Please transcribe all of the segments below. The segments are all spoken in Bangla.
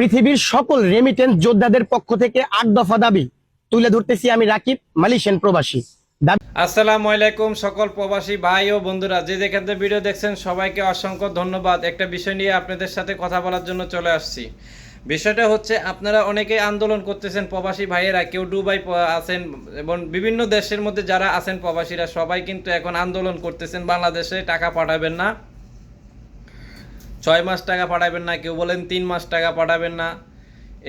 পৃথিবীর সকল রেমিটেন্স যোদ্ধাদের পক্ষ থেকে আট দফা দাবি। তুলে ধরতেছি আমি রাকিব, মালয়েশিয়ান প্রবাসী। আসসালামু আলাইকুম সকল প্রবাসী ভাই ও বন্ধুরা, যে যেখান থেকে ভিডিও দেখছেন সবাইকে অসংখ্য ধন্যবাদ। একটা বিষয় নিয়ে আপনাদের সাথে কথা বলার জন্য চলে আসছি। বিষয়টা হচ্ছে, আপনারা অনেকেই আন্দোলন করতেছেন প্রবাসী ভাইয়েরা, কেউ দুবাই আছেন এবং বিভিন্ন দেশের মধ্যে যারা আছেন প্রবাসীরা, সবাই কিন্তু এখন আন্দোলন করতেছেন, বাংলাদেশে টাকা পাঠাবেন না। ছয় মাস টাকা পাঠাবেন না, কেউ বলেন তিন মাস টাকা পাঠাবেন না।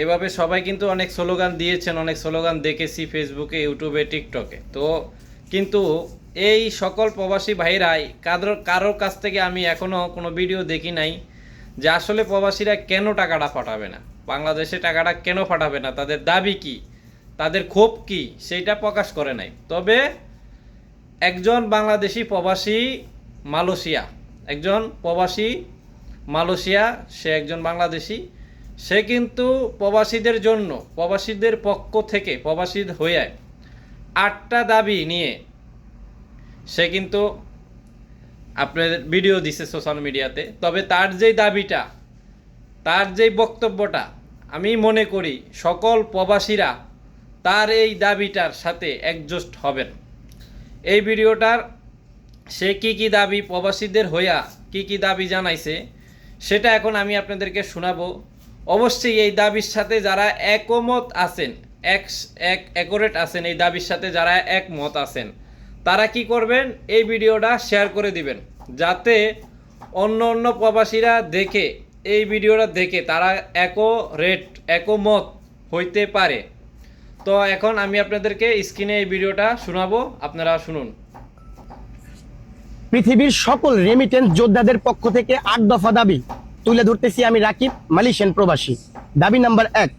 এভাবে সবাই কিন্তু অনেক স্লোগান দিয়েছেন, অনেক স্লোগান দেখেছি ফেসবুকে, ইউটিউবে, টিকটকে। তো কিন্তু এই সকল প্রবাসী ভাইরাই কারোর কারোর কাছ থেকে আমি এখনও কোনো ভিডিও দেখি নাই যে আসলে প্রবাসীরা কেন টাকাটা পাঠাবে না? বাংলাদেশে টাকাটা কেন পাঠাবে না? তাদের দাবি কি? তাদের ক্ষোভ কি? সেইটা প্রকাশ করে নাই। তবে একজন বাংলাদেশি প্রবাসী মালয়েশিয়া, একজন প্রবাসী মালয়েশিয়া, সে একজন বাংলাদেশি। সে কিন্তু প্রবাসীদের জন্য, প্রবাসীদের পক্ষ থেকে প্রবাসী হয়ে আটটা দাবি নিয়ে সে কিন্তু আপনার ভিডিও দিছে সোশ্যাল মিডিয়াতে। তবে তার যেই দাবিটা, তার যেই বক্তব্যটা আমি মনে করি সকল প্রবাসীরা তার এই দাবিটার সাথে একজস্ট হবেন। এই ভিডিওটার সে কি কি দাবি প্রবাসীদের হইয়া কি কি দাবি জানাইছে সেটা এখন আমি আপনাদেরকে শোনাবো। অবশ্যই এই দাবির সাথে যারা একমত আছেন, এক এক অ্যাকোরেট আছেন, এই দাবির সাথে যারা একমত আছেন, তারা কি করবেন? এই ভিডিওটা শেয়ার করে দিবেন। যাতে অন্য অন্য প্রবাসীরা দেখে, এই ভিডিওটা দেখে তারা একো রেট একমত হইতে পারে। তো এখন আমি আপনাদেরকে স্ক্রিনে এই ভিডিওটা শোনাবো, আপনারা শুনুন। পৃথিবীর সকল রেমিটেন্স যোদ্ধাদের পক্ষ থেকে আট দফা দাবি। তুলে ধরতেছি আমি রাকিব মালয়েশিয়ান প্রবাসী। দাবি নাম্বার এক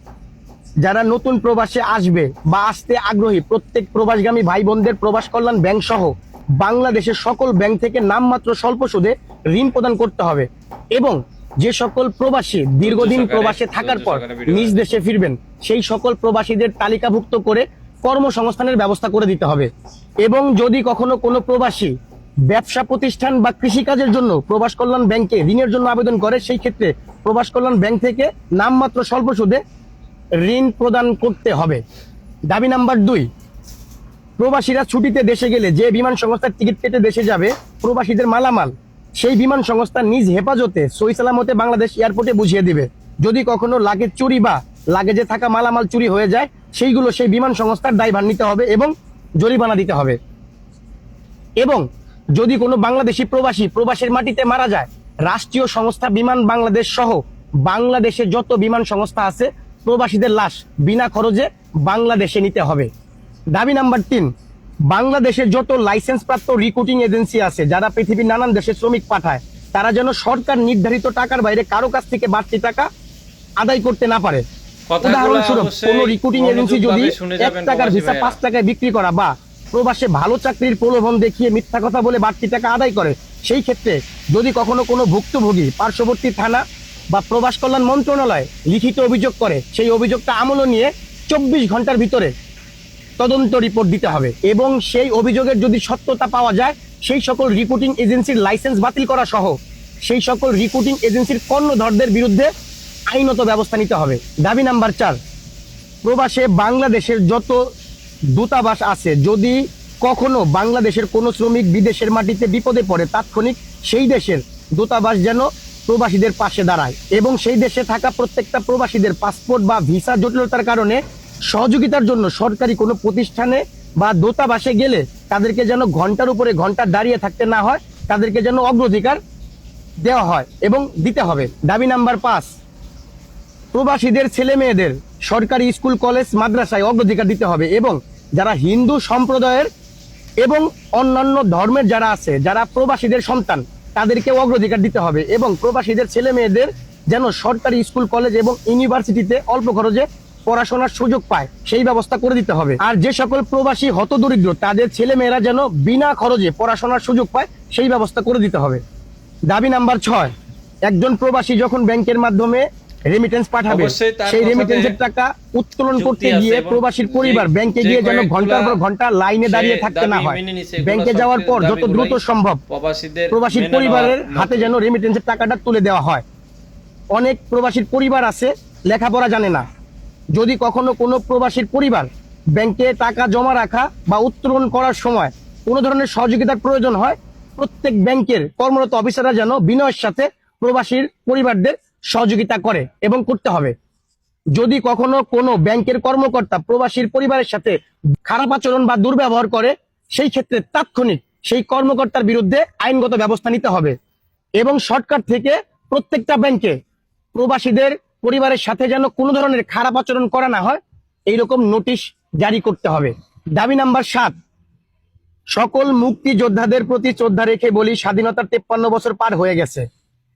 যারা নতুন প্রবাসে আসবে বা আসতে আগ্রহী প্রত্যেক প্রবাসগামী ভাই বোনদের প্রবাস কল্যাণ ব্যাংক সহ বাংলাদেশের সকল ব্যাংক থেকে নামমাত্র স্বল্প সুদে ঋণ প্রদান করতে হবে এবং যে সকল প্রবাসী দীর্ঘদিন প্রবাসে থাকার পর নিজ দেশে ফিরবেন সেই সকল প্রবাসীদের তালিকাভুক্ত করে কর্মসংস্থানের ব্যবস্থা করে দিতে হবে। এবং যদি কখনো কোনো প্রবাসী ব্যবসা প্রতিষ্ঠান বা কৃষিকাজের জন্য প্রবাস কল্যাণ ব্যাংকে ঋণের জন্য আবেদন করে, সেই ক্ষেত্রে প্রবাস কল্যাণ ব্যাংক থেকে নামমাত্র স্বল্প সুদে ঋণ প্রদান করতে হবে। দাবি নাম্বার দুই, প্রবাসীরা ছুটিতে দেশে গেলে যে বিমান সংস্থার টিকিট কেটে দেশে যাবে, প্রবাসীদের মালামাল, সেই বিমান সংস্থা নিজ হেফাজতে সই সালামতে বাংলাদেশ এয়ারপোর্টে বুঝিয়ে দিবে। যদি কখনো লাগেজ চুরি বা লাগেজে থাকা মালামাল চুরি হয়ে যায়, সেইগুলো সেই বিমান সংস্থার দায়ভার নিতে হবে এবং জরিমানা দিতে হবে। এবং যদি কোনো বাংলাদেশি প্রবাসী প্রবাসের মাটিতে মারা যায় রাষ্ট্রীয় সংস্থা বিমান বাংলাদেশ সহ বাংলাদেশে যত বিমান সংস্থা আছে প্রবাসীদের লাশ বিনা খরচে বাংলাদেশে নিতে হবে। দাবি নাম্বার তিন বাংলাদেশের যত লাইসেন্স প্রাপ্ত রিক্রুটিং এজেন্সি আছে যারা পৃথিবীর নানান দেশে শ্রমিক পাঠায় তারা যেন সরকার নির্ধারিত টাকার বাইরে কারও কাছ থেকে বাড়তি টাকা আদায় করতে না পারে। উদাহরণস্বরূপ কোন রিক্রুটিং এজেন্সি যদি এক টাকার ভিসা পাঁচ টাকায় বিক্রি করা বা প্রবাসে ভালো চাকরির প্রলোভন দেখিয়ে মিথ্যা কথা বলে বাড়তি টাকা আদায় করে, সেই ক্ষেত্রে যদি কখনো কোনো ভুক্তভোগী পার্শ্ববর্তী থানা বা প্রবাস কল্যাণ মন্ত্রণালয় লিখিত অভিযোগ করে, সেই অভিযোগটা আমল নিয়ে চব্বিশ ঘণ্টার ভিতরে তদন্ত রিপোর্ট দিতে হবে এবং সেই অভিযোগের যদি সত্যতা পাওয়া যায়, সেই সকল রিক্রুটিং এজেন্সির লাইসেন্স বাতিল করা সহ, সেই সকল রিক্রুটিং এজেন্সির কর্ণধরদের বিরুদ্ধে আইনত ব্যবস্থা নিতে হবে। দাবি নাম্বার চার, প্রবাসে বাংলাদেশের যত দূতাবাস আছে। যদি কখনো বাংলাদেশের কোনো শ্রমিক বিদেশের মাটিতে বিপদে পড়ে, তাৎক্ষণিক সেই দেশের দূতাবাস যেন প্রবাসীদের পাশে দাঁড়ায় এবং সেই দেশে থাকা প্রত্যেকটা প্রবাসীদের পাসপোর্ট বা ভিসা জটিলতার কারণে সহযোগিতার জন্য সরকারি কোনো প্রতিষ্ঠানে বা দূতাবাসে গেলে তাদেরকে যেন ঘণ্টার উপরে ঘণ্টা দাঁড়িয়ে থাকতে না হয়, তাদেরকে যেন অগ্রাধিকার দেওয়া হয় এবং দিতে হবে। দাবি নাম্বার পাঁচ, প্রবাসীদের ছেলে মেয়েদের সরকারি স্কুল, কলেজ, মাদ্রাসায় অগ্রাধিকার দিতে হবে এবং যারা হিন্দু সম্প্রদায়ের এবং অন্যান্য ধর্মের যারা আছে, যারা প্রবাসীদের সন্তান, তাদেরকে অগ্রাধিকার দিতে হবে এবং প্রবাসীদের ছেলে মেয়েদের যেন সরকারি স্কুল, কলেজ এবং ইউনিভার্সিটিতে অল্প খরচে পড়াশোনার সুযোগ পায়, সেই ব্যবস্থা করে দিতে হবে। আর যে সকল প্রবাসী হতদরিদ্র, তাদের ছেলে মেয়েরা যেন বিনা খরচে পড়াশোনার সুযোগ পায়, সেই ব্যবস্থা করে দিতে হবে। দাবি নাম্বার ছয়, একজন প্রবাসী যখন ব্যাংকের মাধ্যমে রেমিটেন্স পাঠাবে। সেই রেমিটেন্সের টাকা উত্তোলন করতে গিয়ে প্রবাসীর পরিবার ব্যাংকে গিয়ে যেন ঘণ্টার পর ঘণ্টা লাইনে দাঁড়িয়ে থাকতে না হয়। ব্যাংকে যাওয়ার পর যত দ্রুত সম্ভব প্রবাসীদের প্রবাসীর পরিবারের হাতে যেন রেমিটেন্সের টাকাটা তুলে দেওয়া হয়। অনেক প্রবাসীর পরিবার আছে লেখাপড়া জানে না। যদি কখনো কোনো প্রবাসীর পরিবার ব্যাংকে টাকা জমা রাখা বা উত্তোলন করার সময় কোনো ধরনের সহযোগিতার প্রয়োজন হয় প্রত্যেক ব্যাংকের কর্মরত অফিসাররা যেন বিনয়ের সাথে প্রবাসীর পরিবারদের সহযোগিতা করে এবং করতে হবে। যদি কখনো কোনো ব্যাংকের কর্মকর্তা প্রবাসীর পরিবারের সাথে খারাপ আচরণ বা দুর্ব্যবহার করে, সেই ক্ষেত্রে তাৎক্ষণিক সেই কর্মকর্তার বিরুদ্ধে আইনগত ব্যবস্থা নিতে হবে এবং সরকার থেকে প্রত্যেকটা ব্যাংকে প্রবাসীদের পরিবারের সাথে যেন কোনো ধরনের খারাপ আচরণ করা না হয়, এইরকম নোটিশ জারি করতে হবে। দাবি নাম্বার সাত, সকল মুক্তিযোদ্ধাদের প্রতি শ্রদ্ধা রেখে বলি, স্বাধীনতার তেপ্পান্ন বছর পার হয়ে গেছে।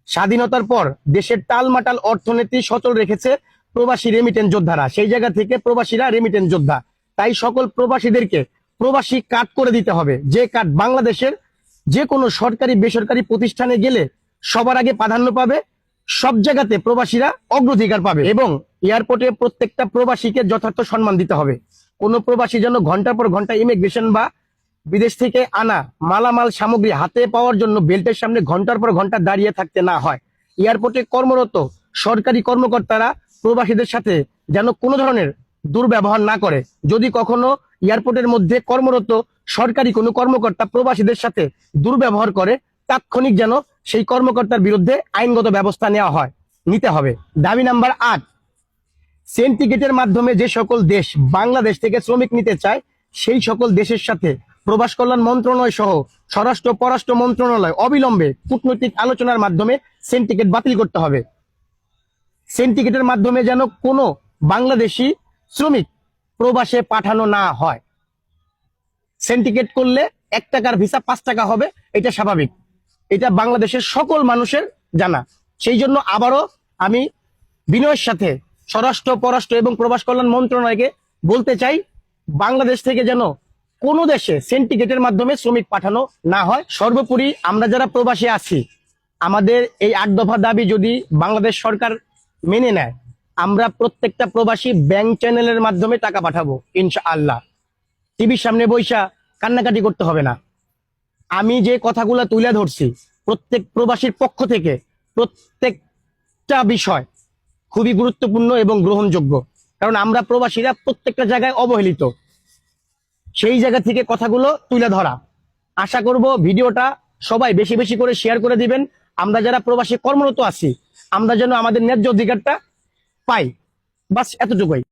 স্বাধীনতার পর দেশের টালমাটাল অর্থনীতি সচল রেখেছে প্রবাসী রেমিটেন্স যোদ্ধারা। সেই জায়গা থেকে প্রবাসীরা রেমিটেন্স যোদ্ধা। তাই সকল প্রবাসীদেরকে প্রবাসী কার্ড করে দিতে হবে। যে কার্ড বাংলাদেশের যে কোনো সরকারি, বেসরকারি প্রতিষ্ঠানে গেলে সবার আগে প্রাধান্য পাবে। সব জায়গাতে প্রবাসীরা অগ্রাধিকার পাবে এবং এয়ারপোর্টে প্রত্যেকটা প্রবাসীকে যথার্থ সম্মান দিতে হবে। কোনো প্রবাসী যেন ঘণ্টার পর ঘণ্টা ইমিগ্রেশন বা বিদেশ থেকে আনা মালামাল সামগ্রী হাতে পাওয়ার জন্য বেল্টের সামনে ঘণ্টার পর ঘণ্টা দাঁড়িয়ে থাকতে না হয়। এয়ারপোর্টে কর্মরত সরকারি কর্মকর্তারা প্রবাসীদের সাথে যেন কোনো ধরনের দুর্ব্যবহার না করে। যদি কখনো এয়ারপোর্টের মধ্যে কর্মরত সরকারি কোনো কর্মকর্তা প্রবাসীদের সাথে দুর্ব্যবহার করে, তাৎক্ষণিক যেন সেই কর্মকর্তার বিরুদ্ধে আইনগত ব্যবস্থা নেওয়া হয়, নিতে হবে। দাবি নাম্বার আট সেন্টিকেটের মাধ্যমে যে সকল দেশ বাংলাদেশ থেকে শ্রমিক নিতে চায়, সেই সকল দেশের সাথে প্রবাস কল্যাণ মন্ত্রণালয় সহ স্বরাষ্ট্র পররাষ্ট্র মন্ত্রণালয় অবিলম্বে কূটনৈতিক আলোচনার মাধ্যমে সেন্টিকেট বাতিল করতে হবে। সেন্টিকেটের মাধ্যমে যেন কোনো বাংলাদেশি শ্রমিক প্রবাসে পাঠানো না হয়। সেন্টিকেট করলে এক টাকার ভিসা পাঁচ টাকা হবে, এটা স্বাভাবিক। এটা বাংলাদেশের সকল মানুষের জানা। সেই জন্য আবারও আমি বিনয়ের সাথে স্বরাষ্ট্র, পররাষ্ট্র এবং প্রবাস কল্যাণ মন্ত্রণালয়কে বলতে চাই, বাংলাদেশ থেকে যেন কোনো দেশে সেন্টিকেটের মাধ্যমে শ্রমিক পাঠানো না হয়। সর্বোপরি আমরা যারা প্রবাসী আছি, আমাদের এই আট দফা দাবি যদি বাংলাদেশ সরকার মেনে নেয়, আমরা প্রত্যেকটা প্রবাসী ব্যাংক চ্যানেলের মাধ্যমে টাকা পাঠাবো, ইনশাআল্লাহ। টিভির সামনে বৈশা কান্নাকাটি করতে হবে না। আমি যে কথাগুলো তুলে ধরছি, প্রত্যেক প্রবাসীর পক্ষ থেকে প্রত্যেকটা বিষয় খুবই গুরুত্বপূর্ণ এবং গ্রহণযোগ্য। কারণ আমরা প্রবাসীরা প্রত্যেকটা জায়গায় অবহেলিত। সেই জায়গা থেকে কথাগুলো তুলে ধরা। আশা করব ভিডিওটা সবাই বেশি বেশি করে শেয়ার করে দিবেন। আমরা যারা প্রবাসী কর্মরত আছি, আমরা যেন আমাদের ন্যায্য অধিকারটা পাই। বাস এতটুকুই।